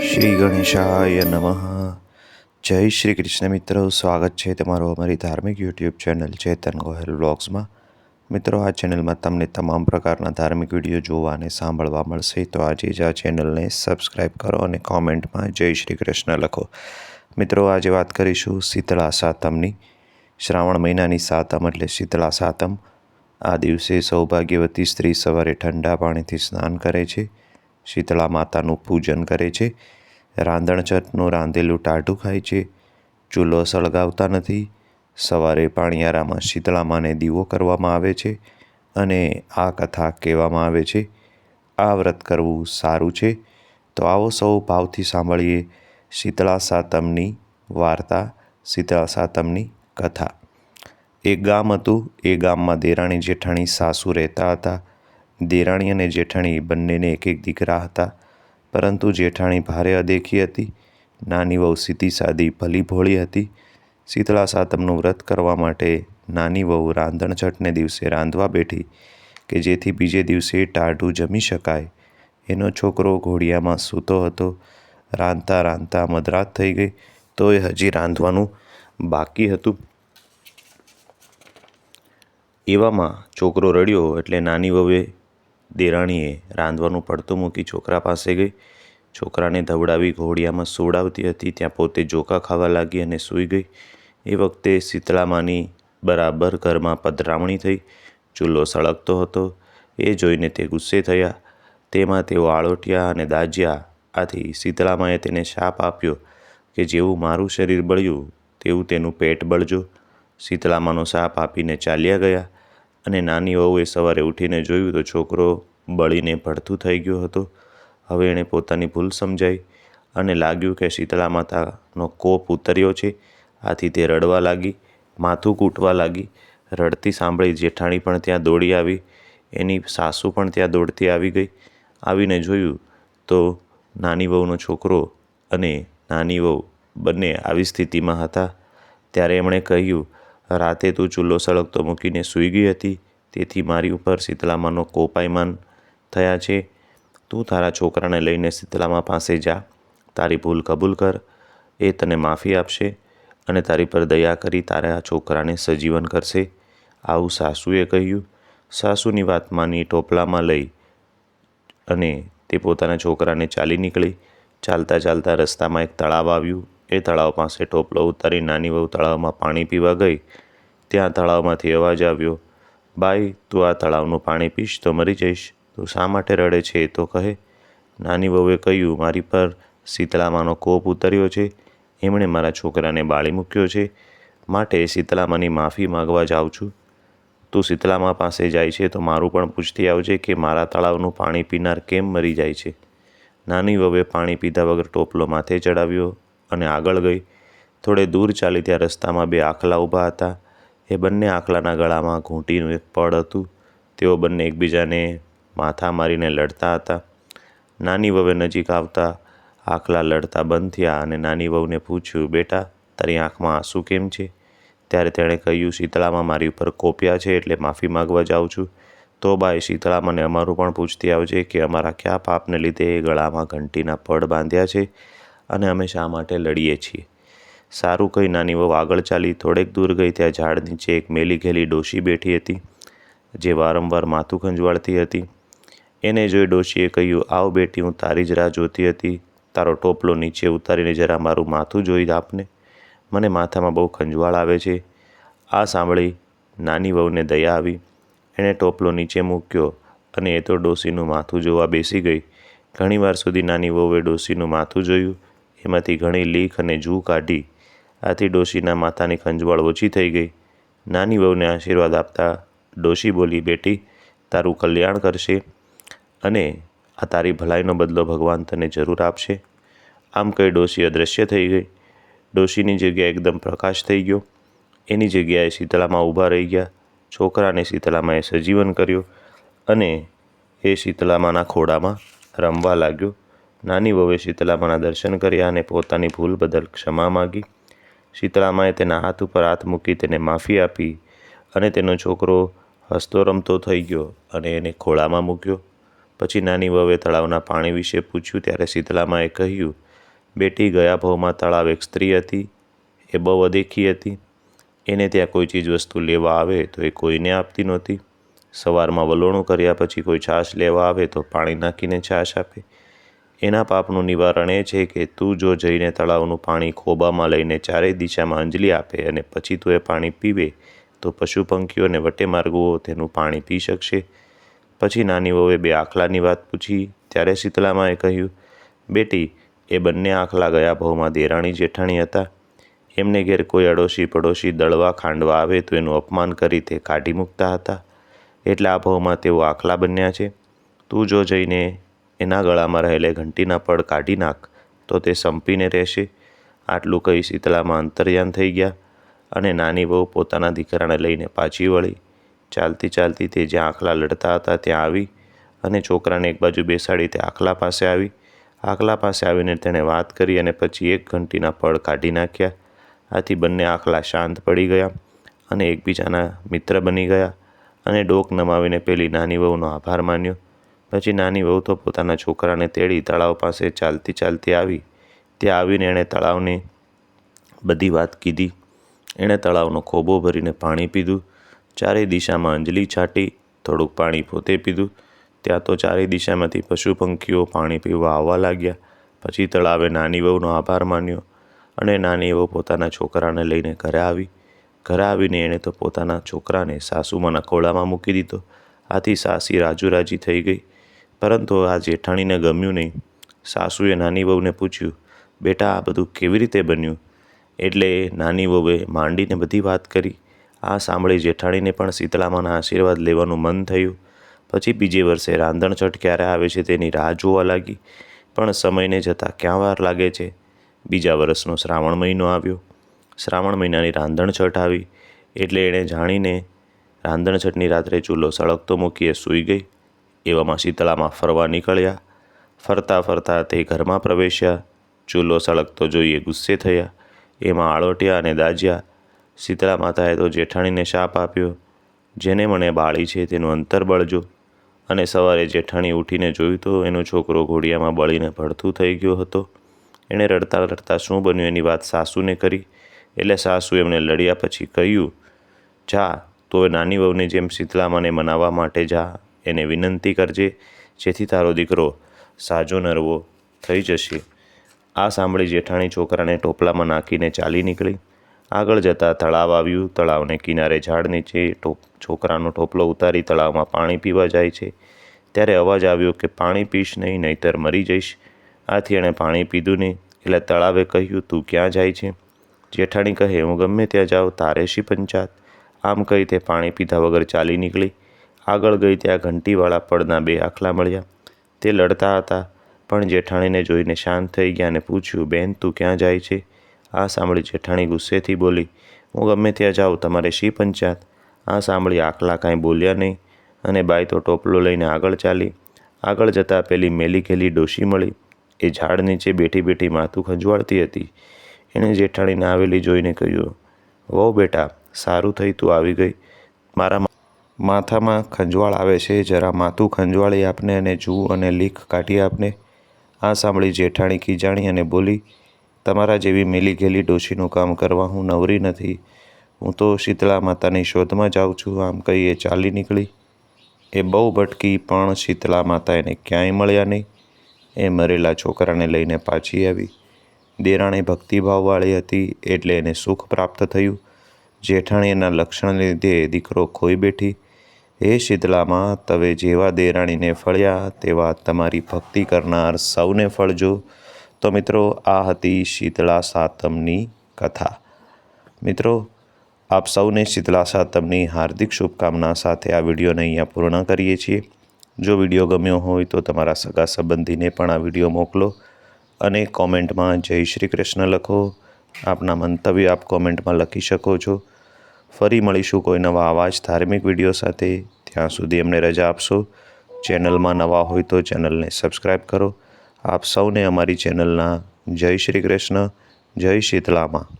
શ્રી ગણેશાય નમઃ. જય શ્રી કૃષ્ણ મિત્રો, સ્વાગત છે તમારું અમારી ધાર્મિક યુટ્યુબ ચેનલ ચેતન ગોહેલ બ્લોગ્સમાં મિત્રો, આ ચેનલમાં તમને તમામ પ્રકારના ધાર્મિક વીડિયો જોવા અને સાંભળવા મળશે. તો આજે જ આ ચેનલને સબસ્ક્રાઈબ કરો અને કોમેન્ટમાં જય શ્રી કૃષ્ણ લખો. મિત્રો, આજે વાત કરીશું શીતળા સાતમની શ્રાવણ મહિનાની સાતમ એટલે શીતળા સાતમ. આ દિવસે સૌભાગ્યવતી સ્ત્રી સવારે ઠંડા પાણીથી સ્નાન કરે છે. શીતળા માતાનું પૂજન કરે છે. રાંધણચટનું રાંધેલું ટાઢું ખાય છે. ચૂલો સળગાવતા નથી. સવારે પાણિયારામાં શીતળા માને દીવો કરવામાં આવે છે અને આ કથા કહેવામાં આવે છે. આ વ્રત કરવું સારું છે. તો આવો સૌ ભાવથી સાંભળીએ શીતળા સાતમની વાર્તા, શીતળા સાતમની કથા. એક ગામ હતું, એ ગામમાં દેરાણી જેઠાણી સાસુ રહેતા હતા. દેરાણી અને જેઠાણી બંનેને એક એક દીકરા હતા. પરંતુ જેઠાણી ભારે અદેખી હતી, નાની વહુ સીધી સાદી ભલી ભોળી હતી. શીતળા સાતમનું વ્રત કરવા માટે નાની વહુ રાંધણછટને દિવસે રાંધવા બેઠી કે જેથી બીજે દિવસે ટાઢું જમી શકાય. એનો છોકરો ઘોડિયામાં સૂતો હતો. રાંધતા રાંધતા મધરાત થઈ ગઈ. તોય હજી રાંધવાનું બાકી હતું. એવામાં છોકરો રડ્યો એટલે નાની વહુએ દેરાણીએ રાંધવાનું પડતું મૂકી છોકરા પાસે ગઈ. છોકરાને ધવડાવી ઘોડિયામાં સોડાવતી હતી. ત્યાં પોતે જોકા ખાવા લાગી અને સૂઈ ગઈ. એ વખતે શીતળામાની બરાબર ઘરમાં પધરામણી થઈ. ચૂલો સળગતો હતો. એ જોઈને તે ગુસ્સે થયા. તેમાં તેઓ આળોટિયા અને દાજ્યા આથી શીતળામાએ તેને શાપ આપ્યો કે જેવું મારું શરીર બળ્યું તેવું તેનું પેટ બળજો. શીતળામાનો સાપ આપીને ચાલ્યા ગયા અને નાની વહુએ સવારે ઉઠીને જોયું તો છોકરો બળીને ભડથું થઈ ગયો હતો. હવે એણે પોતાની ભૂલ સમજાઈ અને લાગ્યું કે શીતળા માતાનો કોપ ઉતર્યો છે. આથી તે રડવા લાગી, માથું કૂટવા લાગી, રડતી સાંભળી જેઠાણી પણ ત્યાં દોડી આવી, એની સાસુ પણ ત્યાં દોડતી આવી ગઈ. આવીને જોયું તો નાની વહુનો છોકરો અને નાની વહુ બંને આવી સ્થિતિમાં હતા. ત્યારે એમણે કહ્યું, રાતે તું ચૂલો સળગતો મૂકીને સૂઈ ગઈ હતી. તેથી મારી ઉપર શીતલામાંનો કોપાયમાન થયા છે. તું તારા છોકરાને લઈને શીતલામાં પાસે જા. તારી ભૂલ કબૂલ કર. એ તને માફી આપશે અને તારી પર દયા કરી તારા છોકરાને સજીવન કરશે. આવું સાસુએ કહ્યું. સાસુની વાત માની ટોપલામાં લઈ અને તે પોતાના છોકરાને ચાલી નીકળી. ચાલતા ચાલતા રસ્તામાં એક તળાવ આવ્યું. એ તળાવ પાસે ટોપલો ઉતારી નાની વહુ તળાવમાં પાણી પીવા ગઈ. ત્યાં તળાવમાંથી અવાજ આવ્યો, બાઈ, તું આ તળાવનું પાણી પીશ તો મરી જઈશ. તું શા માટે રડે છે એ તો કહે. નાની વહુએ કહ્યું, મારી પર શીતળામાનો કોપ ઉતર્યો છે. એમણે મારા છોકરાને બાળી મૂક્યો છે. માટે શીતળામાની માફી માગવા જાઉં છું. તું શીતળામા પાસે જાય છે તો મારું પણ પૂછતી આવજે કે મારા તળાવનું પાણી પીનાર કેમ મરી જાય છે. નાની વવે પાણી પીધા વગર ટોપલો માથે ચડાવ્યો. અને આગળ ગઈ. થોડે દૂર ચાલી ત્યાં રસ્તામાં બે આખલા ઊભા હતા. એ બંને આખલાના ગળામાં ઘૂંટીનું એક પડ હતું. તેઓ બંને એકબીજાને માથા મારીને લડતા હતા. નાની વહુએ નજીક આવતા આખલા લડતા બંધ થયા અને નાની વહુને પૂછ્યું, બેટા, તારી આંખમાં આંસુ કેમ છે? ત્યારે તેણે કહ્યું, શીતળામાં મારી ઉપર કોપ્યા છે એટલે માફી માગવા જાઉં છું. તો બાઈ શીતળામાને અમારું પણ પૂછતી આવજે કે અમારા કયા પાપને લીધે એ ગળામાં ઘંટીના પડ બાંધ્યા છે? અને અમે શા માટે લડીએ છીએ? સારું કહી નાની વહુ આગળ ચાલી થોડેક દૂર ગઈ ત્યાં ઝાડ નીચે એક મેલી ઘેલી ડોશી બેઠી હતી, જે વારંવાર માથું ખંજવાળતી હતી. એને જોઈ ડોશીએ કહ્યું, આવ બેટી, હું તારી જ રાહ જોતી હતી. તારો ટોપલો નીચે ઉતારીને જરા મારું માથું જોઈ આપને. મને માથામાં બહુ ખંજવાળ આવે છે. આ સાંભળી નાની વહુને દયા આવી. એણે ટોપલો નીચે મૂક્યો અને એ તો ડોશીનું માથું જોવા બેસી ગઈ. ઘણીવાર સુધી નાની વહુએ ડોશીનું માથું જોયું એમાંથી ઘણી લીખ અને જૂ કાઢી આથી ડોશીના માથાની ખંજવાળ ઓછી થઈ ગઈ. નાની વહુને આશીર્વાદ આપતા ડોશી બોલી, બેટી, તારું કલ્યાણ કરશે અને આ તારી ભલાઈનો બદલો ભગવાન તને જરૂર આપશે. આમ કહી ડોશી અદૃશ્ય થઈ ગઈ. ડોશીની જગ્યાએ એકદમ પ્રકાશ થઈ ગયો. એની જગ્યાએ શીતળામાં ઊભા રહી ગયા. છોકરાને શીતળામાએ સજીવન કર્યો અને એ શીતળામાના ખોડામાં રમવા લાગ્યો. નાની વહુએ શીતલામાના દર્શન કર્યા અને પોતાની ભૂલ બદલ ક્ષમા માગી. શીતળામાએ તેના હાથ ઉપર હાથ મૂકી તેને માફી આપી અને તેનો છોકરો હસતો રમતો થઈ ગયો અને એને ખોળામાં મૂક્યો. પછી નાની વહુએ તળાવના પાણી વિશે પૂછ્યું ત્યારે શીતલામાએ કહ્યું, બેટી, ગયા ભાવમાં તળાવ એક સ્ત્રી હતી, એ બહુ અદેખી હતી. એને ત્યાં કોઈ ચીજ વસ્તુ લેવા આવે તો એ કોઈને આપતી નહોતી. સવારમાં વલોણું કર્યા પછી કોઈ છાશ લેવા આવે તો પાણી નાખીને છાશ આપે. એના પાપનું નિવારણ એ છે કે તું જો જઈને તળાવનું પાણી ખોબામાં લઈને ચારેય દિશામાં અંજલી આપે અને પછી તું એ પાણી પીવે, તો પશુ પંખીઓને વટે માર્ગો તેનું પાણી પી શકશે. પછી નાની વહુએ બે આખલાની વાત પૂછી. ત્યારે શીતલામાએ કહ્યું, બેટી, એ બંને આખલા ગયા ભાવમાં દેરાણી જેઠાણી હતા. એમને ઘેર કોઈ અડોશી પડોશી દળવા ખાંડવા આવે તો એનું અપમાન કરી તે કાઢી મૂકતા હતા. એટલે આ ભાવમાં તેઓ આખલા બન્યા છે. તું જો જઈને એના ગળામાં રહેલે ઘંટીના પડ કાઢી નાખ, તો તે સંપીને રહેશે. આટલું કહી શીતળામાં અંતર્યાન થઈ ગયા અને નાની વહુ પોતાના દીકરાને લઈને પાછી વળી. ચાલતી ચાલતી તે જ્યાં આખલા લડતા હતા ત્યાં આવી અને છોકરાને એક બાજુ બેસાડી તે આખલા પાસે આવી. આખલા પાસે આવીને તેણે વાત કરી અને પછી એક ઘંટીના પડ કાઢી નાખ્યા. આથી બંને આખલા શાંત પડી ગયા અને એકબીજાના મિત્ર બની ગયા અને ડોક નમાવીને પેલી નાની વહુનો આભાર માન્યો. પછી નાની વહુ તો પોતાના છોકરાને તેડી તળાવ પાસે ચાલતી ચાલતી આવી. ત્યાં આવીને એણે તળાવની બધી વાત કીધી. એણે તળાવનો ખોબો ભરીને પાણી પીધું. ચારેય દિશામાં અંજલી છાંટી થોડુંક પાણી પોતે પીધું. ત્યાં તો ચારેય દિશામાંથી પશુ પંખીઓ પાણી પીવા આવવા લાગ્યા. પછી તળાવે નાની વહુનો આભાર માન્યો અને નાની વહુ પોતાના છોકરાને લઈને ઘરે આવી. ઘરે આવીને એણે તો પોતાના છોકરાને સાસુમાના ખોળામાં મૂકી દીધો. આથી સાસી રાજુરાજી થઈ ગઈ. પરંતુ આ જેઠાણીને ગમ્યું નહીં. સાસુએ નાની વહુને પૂછ્યું, બેટા, આ બધું કેવી રીતે બન્યું? એટલે નાની વહુએ માંડીને બધી વાત કરી. આ સાંભળી જેઠાણીને પણ શીતળામાના આશીર્વાદ લેવાનું મન થયું. પછી બીજે વર્ષે રાંધણછટ ક્યારે આવે છે તેની રાહ જોવા લાગી. પણ સમયને જતાં ક્યાં વાર લાગે છે? બીજા વર્ષનો શ્રાવણ મહિનો આવ્યો. શ્રાવણ મહિનાની રાંધણછટ આવી. એટલે એણે જાણીને રાંધણછટની રાત્રે ચૂલો સળગતો મૂકીએ સૂઈ ગઈ. એવામાં શીતળામાં ફરવા નીકળ્યા. ફરતા ફરતા તે ઘરમાં પ્રવેશ્યા. ચૂલો સળગતો જોઈએ ગુસ્સે થયા. એમાં આળોટ્યા અને દાજ્યા. શીતળા માતાએ તો જેઠાણીને શાપ આપ્યો. જેને મને બાળી છે તેનું અંતર બળજો. અને સવારે જેઠાણી ઉઠીને જોયું તો એનો છોકરો ઘોડિયામાં બળીને ભડથું થઈ ગયો હતો. એણે રડતા રડતા શું બન્યું એની વાત સાસુને કરી. એટલે સાસુ એમને લડ્યા પછી કહ્યું, જા તો નાની વહુની જેમ શીતળામાને મનાવવા માટે જા. એને વિનંતી કરજે, જેથી તારો દીકરો સાજો નરવો થઈ જશે. આ સાંભળી જેઠાણી છોકરાને ટોપલામાં નાખીને ચાલી નીકળી. આગળ જતાં તળાવ આવ્યું. તળાવને કિનારે ઝાડ નીચે ટોપ છોકરાનો ટોપલો ઉતારી તળાવમાં પાણી પીવા જાય છે. ત્યારે અવાજ આવ્યો કે, પાણી પીશ નહીં, નહીતર મરી જઈશ. આથી એણે પાણી પીધું નહીં. એટલે તળાવે કહ્યું, તું ક્યાં જાય છે? જેઠાણી કહે, હું ગમે ત્યાં જાઉં, તારે શી પંચાત આમ કહી તે પાણી પીધા વગર ચાલી નીકળી. આગળ ગઈ ત્યાં ઘંટીવાળા પડના બે આખલા મળ્યા. તે લડતા હતા, પણ જેઠાણીને જોઈને શાંત થઈ ગયા અને પૂછ્યું, બેન, તું ક્યાં જાય છે? આ સાંભળી જેઠાણી ગુસ્સેથી બોલી, હું ગમે ત્યાં જાઉં, તમારે શી પંચાયત? આ સાંભળી આખલા કાંઈ બોલ્યા નહીં અને બાઈ તો ટોપલો લઈને આગળ ચાલી. આગળ જતાં પેલી મેલી ઘેલી ડોશી મળી. એ ઝાડ નીચે બેઠી બેઠી માથું ખંજવાળતી હતી. એણે જેઠાણીને આવેલી જોઈને કહ્યું, વહુ બેટા, સારું થઈ તું આવી ગઈ. મારા માથામાં ખંજવાળ આવે છે. જરા માથું ખંજવાળી આપને અને જૂ અને લીખ કાઢી આપને. આ સાંભળી જેઠાણી ખીજાણી અને બોલી, તમારા જેવી મેલી ઘેલી ડોશીનું કામ કરવા હું નવરી નથી. હું તો શીતળા માતાની શોધમાં જાઉં છું. આમ કહી એ ચાલી નીકળી. એ બહુ ભટકી, પણ શીતળા માતા એને ક્યાંય મળ્યા નહીં. એ મરેલા છોકરાને લઈને પાછી આવી. દેરાણી ભક્તિભાવવાળી હતી એટલે એને સુખ પ્રાપ્ત થયું. જેઠાણી એના લક્ષણને લીધે દીકરો ખોઈ બેઠી. હે શીતલામાં તમે જેવા દેરાણીને ફળ્યા, તેવા તમારી ભક્તિ કરનાર સૌને ફળજો. તો મિત્રો, આ હતી શીતળા સાતમની કથા. મિત્રો, આપ સૌને શીતળા સાતમની હાર્દિક શુભકામના સાથે આ વિડીયોને અહીંયા પૂર્ણ કરીએ છીએ. જો વીડિયો ગમ્યો હોય તો તમારા સગા સંબંધીને પણ આ વીડિયો મોકલો અને કોમેન્ટમાં જય શ્રી કૃષ્ણ લખો. આપના મંતવ્ય આપ કોમેન્ટમાં લખી શકો છો. ફરી મળીશું કોઈ નવા અવાજ ધાર્મિક વીડિયો સાથે. ત્યાં સુધી અમને રજા આપશો. ચેનલમાં નવા હોય તો ચેનલને સબસ્ક્રાઈબ કરો. આપ સૌને અમારી ચેનલના જય શ્રી કૃષ્ણ, જય શીતળામાં